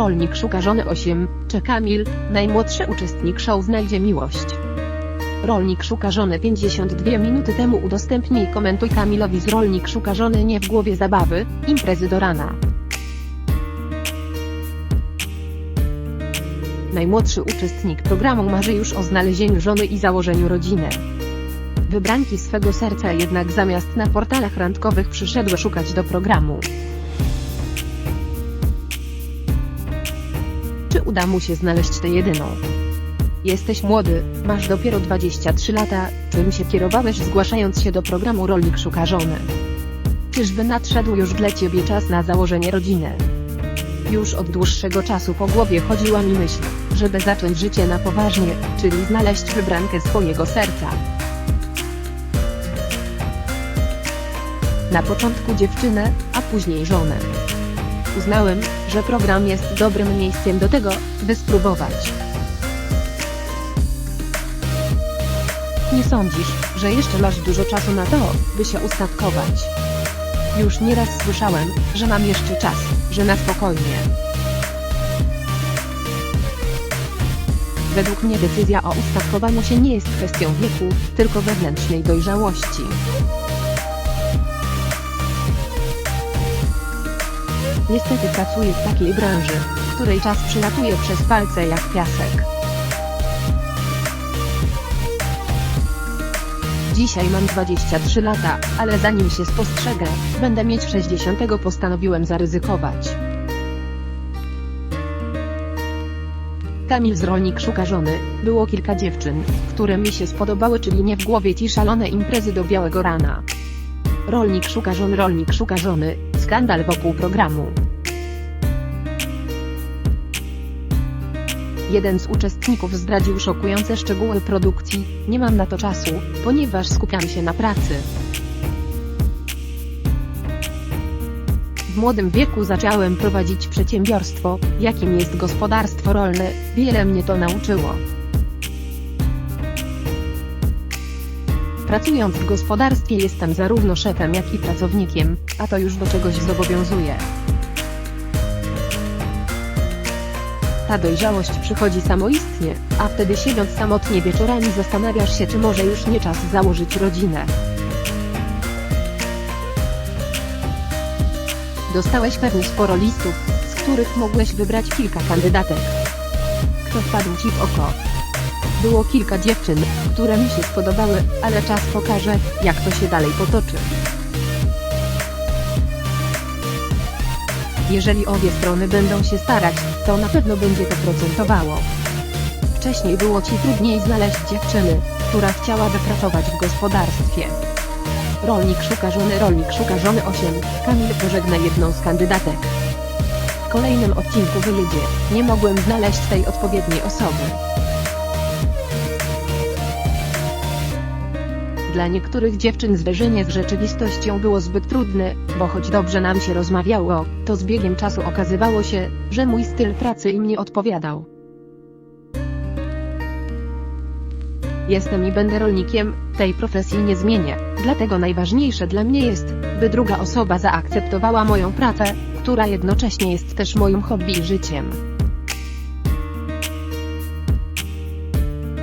Rolnik szuka żony 8, czy Kamil, najmłodszy uczestnik show znajdzie miłość. Rolnik szuka żony 52 minuty temu udostępnij komentuj Kamilowi z Rolnik szuka żony nie w głowie zabawy, imprezy do rana. Najmłodszy uczestnik programu marzy już o znalezieniu żony i założeniu rodziny. Wybranki swego serca jednak zamiast na portalach randkowych przyszedły szukać do programu. Czy uda mu się znaleźć tę jedyną? Jesteś młody, masz dopiero 23 lata, czym się kierowałeś zgłaszając się do programu Rolnik szuka żony? Czyżby nadszedł już dla ciebie czas na założenie rodziny? Już od dłuższego czasu po głowie chodziła mi myśl, żeby zacząć życie na poważnie, czyli znaleźć wybrankę swojego serca. Na początku dziewczynę, a później żonę. Uznałem, że program jest dobrym miejscem do tego, by spróbować. Nie sądzisz, że jeszcze masz dużo czasu na to, by się ustatkować? Już nieraz słyszałem, że mam jeszcze czas, że na spokojnie. Według mnie decyzja o ustatkowaniu się nie jest kwestią wieku, tylko wewnętrznej dojrzałości. Niestety pracuję w takiej branży, w której czas przylatuje przez palce jak piasek. Dzisiaj mam 23 lata, ale zanim się spostrzegę, będę mieć 60 postanowiłem zaryzykować. Kamil z Rolnik szuka żony, było kilka dziewczyn, które mi się spodobały czyli nie w głowie ci szalone imprezy do białego rana. Rolnik szuka żony, rolnik szuka żony, skandal wokół programu. Jeden z uczestników zdradził szokujące szczegóły produkcji, nie mam na to czasu, ponieważ skupiam się na pracy. W młodym wieku zacząłem prowadzić przedsiębiorstwo, jakim jest gospodarstwo rolne, wiele mnie to nauczyło. Pracując w gospodarstwie jestem zarówno szefem jak i pracownikiem, a to już do czegoś zobowiązuje. Ta dojrzałość przychodzi samoistnie, a wtedy siedząc samotnie wieczorami zastanawiasz się czy może już nie czas założyć rodzinę. Dostałeś pewnie sporo listów, z których mogłeś wybrać kilka kandydatek. Kto wpadł ci w oko? Było kilka dziewczyn, które mi się spodobały, ale czas pokaże, jak to się dalej potoczy. Jeżeli obie strony będą się starać, to na pewno będzie to procentowało. Wcześniej było ci trudniej znaleźć dziewczyny, która chciałaby pracować w gospodarstwie. Rolnik szuka żony, rolnik szuka żony 8, Kamil pożegna jedną z kandydatek. W kolejnym odcinku wyjedzie, nie mogłem znaleźć tej odpowiedniej osoby. Dla niektórych dziewczyn zderzenie z rzeczywistością było zbyt trudne, bo choć dobrze nam się rozmawiało, to z biegiem czasu okazywało się, że mój styl pracy im nie odpowiadał. Jestem i będę rolnikiem, tej profesji nie zmienię, dlatego najważniejsze dla mnie jest, by druga osoba zaakceptowała moją pracę, która jednocześnie jest też moim hobby i życiem.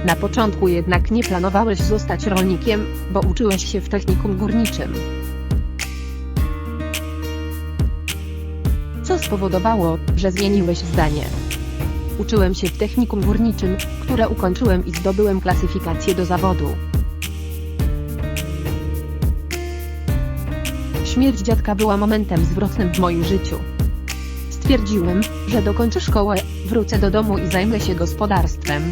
Na początku jednak nie planowałeś zostać rolnikiem, bo uczyłeś się w technikum górniczym. Co spowodowało, że zmieniłeś zdanie? Uczyłem się w technikum górniczym, które ukończyłem i zdobyłem klasyfikację do zawodu. Śmierć dziadka była momentem zwrotnym w moim życiu. Stwierdziłem, że dokończę szkołę, wrócę do domu i zajmę się gospodarstwem.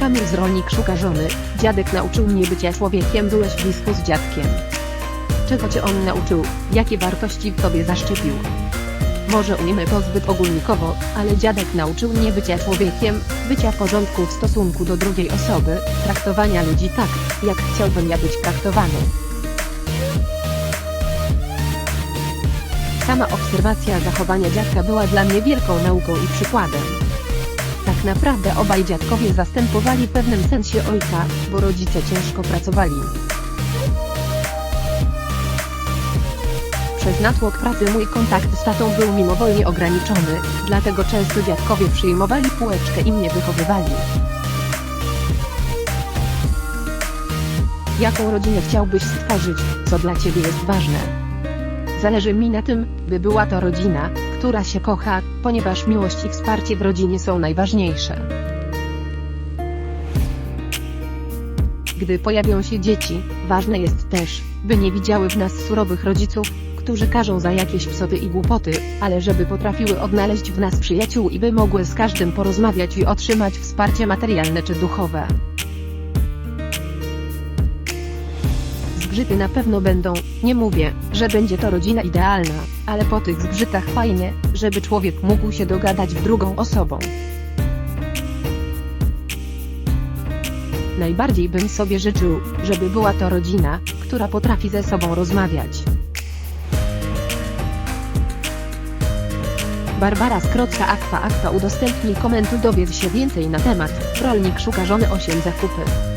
Kamil z rolnik szuka żony, dziadek nauczył mnie bycia człowiekiem, byłeś blisko z dziadkiem. Czego cię on nauczył, jakie wartości w tobie zaszczepił? Może ujmę to zbyt ogólnikowo, ale dziadek nauczył mnie bycia człowiekiem, bycia w porządku w stosunku do drugiej osoby, traktowania ludzi tak, jak chciałbym ja być traktowany. Sama obserwacja zachowania dziadka była dla mnie wielką nauką i przykładem. Tak naprawdę obaj dziadkowie zastępowali w pewnym sensie ojca, bo rodzice ciężko pracowali. Przez natłok pracy mój kontakt z tatą był mimowolnie ograniczony, dlatego często dziadkowie przyjmowali półeczkę i mnie wychowywali. Jaką rodzinę chciałbyś stworzyć, co dla ciebie jest ważne? Zależy mi na tym, by była to rodzina, która się kocha, ponieważ miłość i wsparcie w rodzinie są najważniejsze. Gdy pojawią się dzieci, ważne jest też, by nie widziały w nas surowych rodziców, którzy każą za jakieś psoty i głupoty, ale żeby potrafiły odnaleźć w nas przyjaciół i by mogły z każdym porozmawiać i otrzymać wsparcie materialne czy duchowe. Zgrzyty na pewno będą, nie mówię, że będzie to rodzina idealna, ale po tych zgrzytach fajnie, żeby człowiek mógł się dogadać w drugą osobą. Najbardziej bym sobie życzył, żeby była to rodzina, która potrafi ze sobą rozmawiać. Barbara Skrocka Aqua Aqua udostępnij komentu dowiedz się więcej na temat Rolnik szuka żony 8 zakupy.